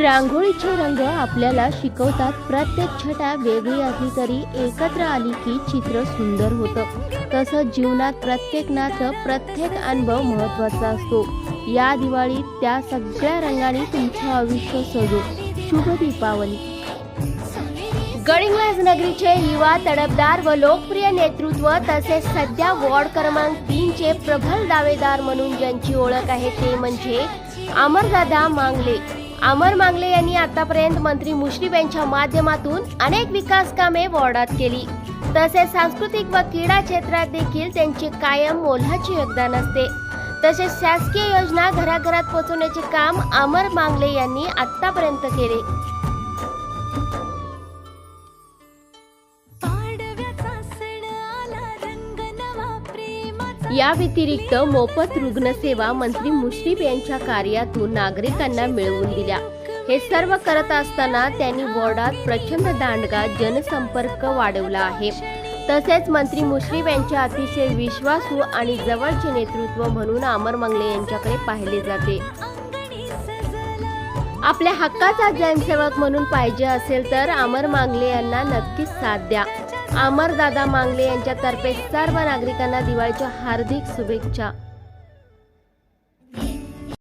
रांगोळीचे रंग आपल्याला शिकवतात. प्रत्येक छटा वेगळी असली तरी एकत्र आली की चित्र सुंदर होतं. तसं जीवनात प्रत्येक नातं प्रत्येक अनुभव महत्त्वाचा असतो. या दिवाळीत त्या सगळ्या रंगाने तुमचं आयुष्य सजो. शुभ दीपावली. गडिंग्लज नगरीचे युवा तडफदार व लोकप्रिय नेतृत्व तसेच सध्या वॉर्ड क्रमांक तीनचे प्रबल दावेदार म्हणून ज्यांची ओळख आहे ते म्हणजे अमरदादा मांगले. अमर मांगले यांनी आतापर्यंत मंत्री मुश्रीफ यांच्या माध्यमातून अनेक विकास कामे वॉर्डात केली. तसेच सांस्कृतिक व क्रीडा क्षेत्रात देखील त्यांचे कायम मोलाचे योगदान असते. तसेच शासकीय योजना घराघरात पोहोचवण्याचे काम अमर मांगले यांनी आतापर्यंत केले. या व्यतिरिक्त मोफत रुग्णसेवा मंत्री मुश्रीफ यांच्या कार्यातून नागरिकांना मिळवून दिल्या. हे सर्व करत असताना त्यांनी वॉर्डात प्रचंड दांडगा जनसंपर्क वाढवला आहे. तसेच मंत्री मुश्रीफ यांचे अतिशय विश्वासू आणि जवळचे नेतृत्व म्हणून अमर मंगले यांच्याकडे पाहिले जाते. आपल्या हक्काचा जनसेवक म्हणून पाहिजे असेल तर अमर मांगले यांना नक्कीच साथ द्या. अमर दादा मांगले यांच्यातर्फे सर्व नागरिकांना दिवाळीच्या हार्दिक शुभेच्छा.